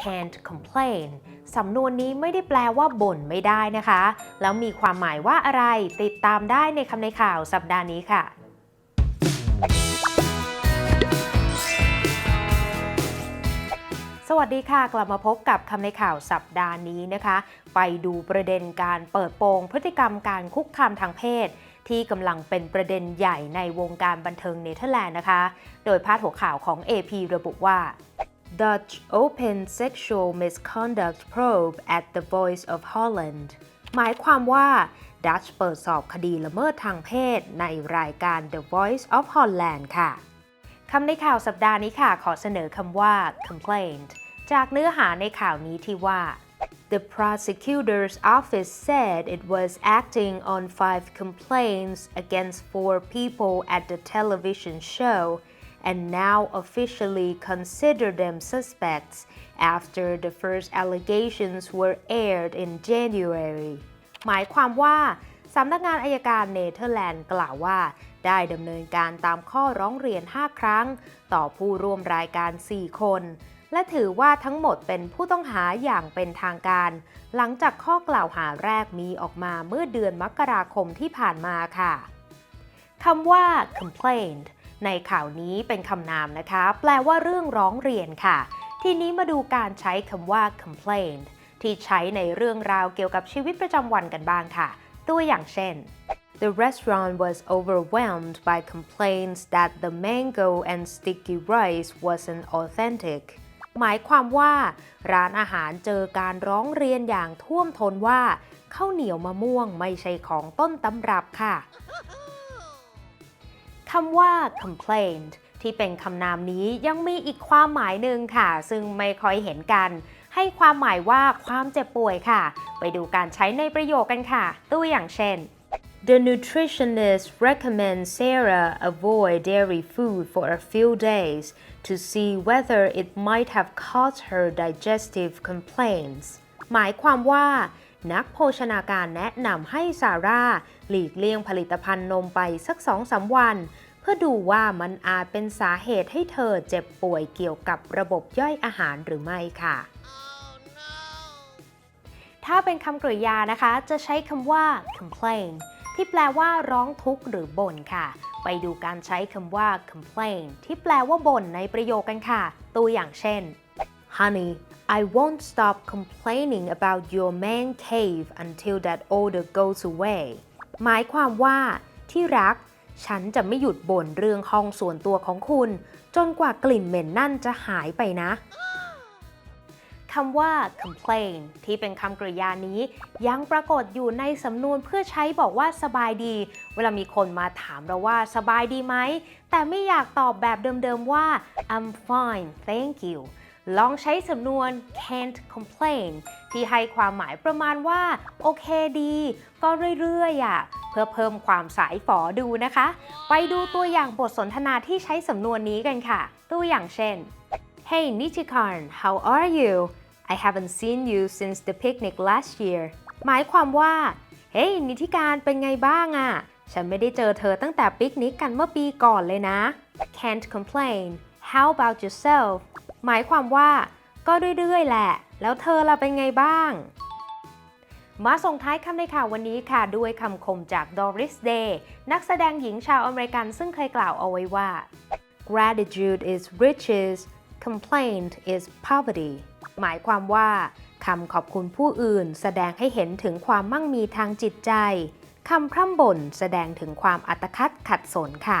can't complain สำนวนนี้ไม่ได้แปลว่าบ่นไม่ได้นะคะ แล้วมีความหมายว่าอะไรติดตามได้ในคำในข่าวสัปดาห์นี้ค่ะ สวัสดีค่ะ กลับมาพบกับคำในข่าวสัปดาห์นี้นะคะ ไปดูประเด็นการเปิดโปงพฤติกรรมการคุกคามทางเพศที่กำลังเป็นประเด็นใหญ่ในวงการบันเทิงเนเธอร์แลนด์นะคะ โดยพาดหัวข่าวของ AP ระบุว่า Dutch Open Sexual Misconduct Probe at the Voice of Holland หมายความว่า ดัชเปิดสอบคดีละเมิดทางเพศในรายการ The Voice of Holland ค่ะ คำในข่าวสัปดาห์นี้ค่ะ ขอเสนอคำว่า complaint จากเนื้อหาในข่าวนี้ที่ว่า The prosecutor's office said it was acting on five complaints against four people at the television show and now officially consider them suspects after the first allegations were aired in January หมายความว่าสำนักงานอายการเนเธอร์แลนด์กล่าวว่า ได้ดำเนินการตามข้อร้องเรียน 5 ครั้ง ต่อผู้ร่วมรายการ 4 คน และถือว่าทั้งหมดเป็นผู้ต้องหาอย่างเป็นทางการ หลังจากข้อกล่าวหาแรกมีออกมาเมื่อเดือนมกราคมที่ผ่านมาค่ะคำว่า complaint ในข่าวนี้เป็นคำนามนะคะ แปลว่าเรื่องร้องเรียนค่ะ ทีนี้มาดูการใช้คำว่า complaint ที่ใช้ในเรื่องราวเกี่ยวกับชีวิตประจำวันกันบ้างค่ะ ตัวอย่างเช่น The restaurant was overwhelmed by complaints that the mango and sticky rice wasn't authentic หมายความว่าร้านอาหารเจอการร้องเรียนอย่างท่วมท้นว่าข้าวเหนียวมะม่วงไม่ใช่ของต้นตำรับค่ะ คำว่า complaint ที่เป็นคำนามนี้ยังมีอีกความหมายหนึ่งค่ะ ซึ่งไม่ค่อยเห็นกัน ให้ความหมายว่าความเจ็บป่วยค่ะ ไปดูการใช้ในประโยคกันค่ะ ตัวอย่างเช่น The nutritionist recommends Sarah avoid dairy food for a few days to see whether it might have caused her digestive complaints หมายความว่านักโภชนาการแนะนำให้ซาร่าหลีกเลี่ยงผลิตภัณฑ์นมไปสักสองสาวัน เพื่อดูว่ามันอาจเป็นสาเหตุให้เธอเจ็บป่วยเกี่ยวกับระบบย่อยอาหารหรือไม่ค่ะ ถ้าเป็นคำกริยานะคะ จะใช้คำว่า complain ที่แปลว่าร้องทุกข์หรือบ่นค่ะ ไปดูการใช้คำว่า complain ที่แปลว่าบ่นในประโยคกันค่ะ ตัวอย่างเช่น Honey I won't stop complaining about your man cave until that odor goes away หมายความว่าที่รัก ฉันจะไม่หยุดบ่นเรื่องห้องส่วนตัวของคุณ จนกว่ากลิ่นเหม็นนั่นจะหายไปนะคำว่า complain ที่เป็นคำกริยานี้ ยังปรากฏอยู่ในสำนวนเพื่อใช้บอกว่าสบายดี เวลามีคนมาถามเราว่าสบายดีไหม แต่ไม่อยากตอบแบบเดิมๆว่า I'm fine thank you ลองใช้สำนวน can't complain ที่ให้ความหมายประมาณว่า โอเคดี ก็เรื่อยๆอะเพื่อเพิ่มความสายฝอดูนะคะ ไปดูตัวอย่างบทสนทนาที่ใช้สำนวนนี้กันค่ะ ตัวอย่างเช่น Hey Nichikarn how are you I haven't seen you since the picnic last year หมายความว่า เฮ้ยนิธิการเป็นไงบ้างอะ่ะ ฉันไม่ได้เจอเธอตั้งแต่ปิกนิกกันเมื่อปีก่อนเลยนะ Can't complain How about yourself หมายความว่า ก็เรื่อยๆแหละ แล้วเธอล่ะเป็นไงบ้าง มาส่งท้ายคำในข่าววันนี้ค่ะ ด้วยคำคมจาก Doris Day นักแสดงหญิงชาวอเมริกันซึ่งเคยกล่าวเอาไว้ว่า Gratitude is riches complaint is poverty หมายความว่าคำขอบคุณผู้อื่น แสดงให้เห็นถึงความมั่งมีทางจิตใจคำพร่ำบ่นแสดงถึงความอัตคัดขัดสนค่ะ